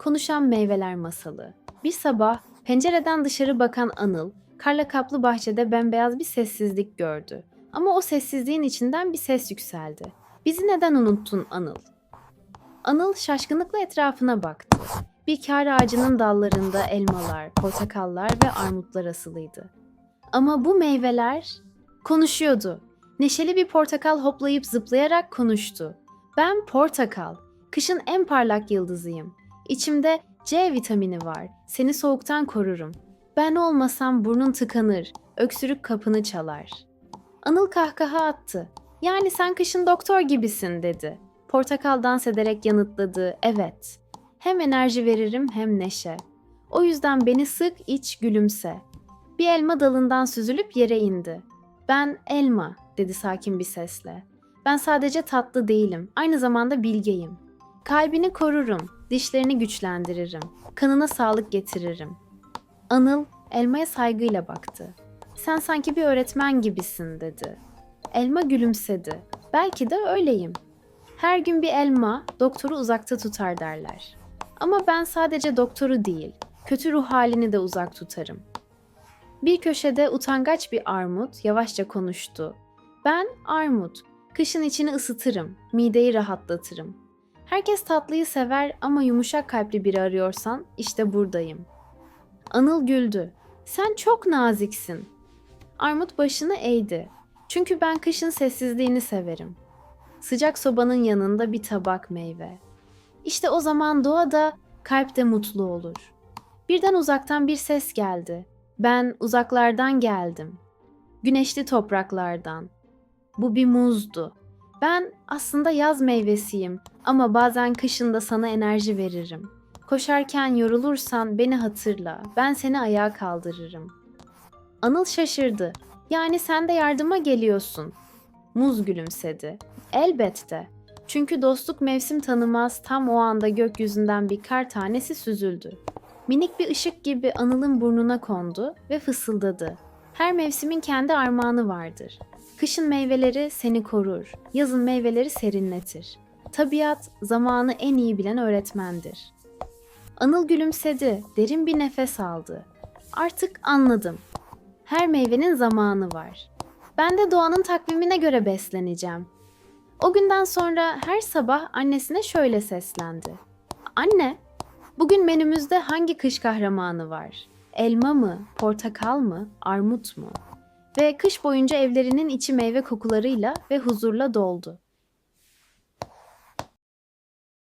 Konuşan Meyveler Masalı Bir sabah pencereden dışarı bakan Anıl, karla kaplı bahçede bembeyaz bir sessizlik gördü. Ama o sessizliğin içinden bir ses yükseldi. Bizi neden unuttun Anıl? Anıl şaşkınlıkla etrafına baktı. Bir kar ağacının dallarında elmalar, portakallar ve armutlar asılıydı. Ama bu meyveler konuşuyordu. Neşeli bir portakal hoplayıp zıplayarak konuştu. Ben portakal, kışın en parlak yıldızıyım. İçimde C vitamini var. Seni soğuktan korurum. Ben olmasam burnun tıkanır, öksürük kapını çalar. Anıl kahkaha attı. Yani sen kışın doktor gibisin dedi. Portakal dans ederek yanıtladı. Evet. Hem enerji veririm hem neşe. O yüzden beni sık iç gülümse. Bir elma dalından süzülüp yere indi. Ben elma dedi sakin bir sesle. Ben sadece tatlı değilim, aynı zamanda bilgeyim. Kalbini korurum, dişlerini güçlendiririm, kanına sağlık getiririm. Anıl elmaya saygıyla baktı. Sen sanki bir öğretmen gibisin dedi. Elma gülümsedi. Belki de öyleyim. Her gün bir elma doktoru uzakta tutar derler. Ama ben sadece doktoru değil, kötü ruh halini de uzak tutarım. Bir köşede utangaç bir armut yavaşça konuştu. Ben armut, kışın içini ısıtırım, mideyi rahatlatırım. Herkes tatlıyı sever ama yumuşak kalpli biri arıyorsan işte buradayım. Anıl güldü. Sen çok naziksin. Armut başını eğdi. Çünkü ben kışın sessizliğini severim. Sıcak sobanın yanında bir tabak meyve. İşte o zaman doğada kalp de mutlu olur. Birden uzaktan bir ses geldi. Ben uzaklardan geldim. Güneşli topraklardan. Bu bir muzdu. Ben aslında yaz meyvesiyim ama bazen kışında sana enerji veririm. Koşarken yorulursan beni hatırla. Ben seni ayağa kaldırırım. Anıl şaşırdı. Yani sen de yardıma geliyorsun. Muz gülümsedi. Elbette. Çünkü dostluk mevsim tanımaz tam o anda gökyüzünden bir kar tanesi süzüldü. Minik bir ışık gibi Anıl'ın burnuna kondu ve fısıldadı. Her mevsimin kendi armağanı vardır. Kışın meyveleri seni korur, yazın meyveleri serinletir. Tabiat zamanı en iyi bilen öğretmendir. Anıl gülümsedi, derin bir nefes aldı. Artık anladım. Her meyvenin zamanı var. Ben de doğanın takvimine göre besleneceğim. O günden sonra her sabah annesine şöyle seslendi. Anne, bugün menümüzde hangi kış kahramanı var? Elma mı, portakal mı, armut mu? Ve kış boyunca evlerinin içi meyve kokularıyla ve huzurla doldu.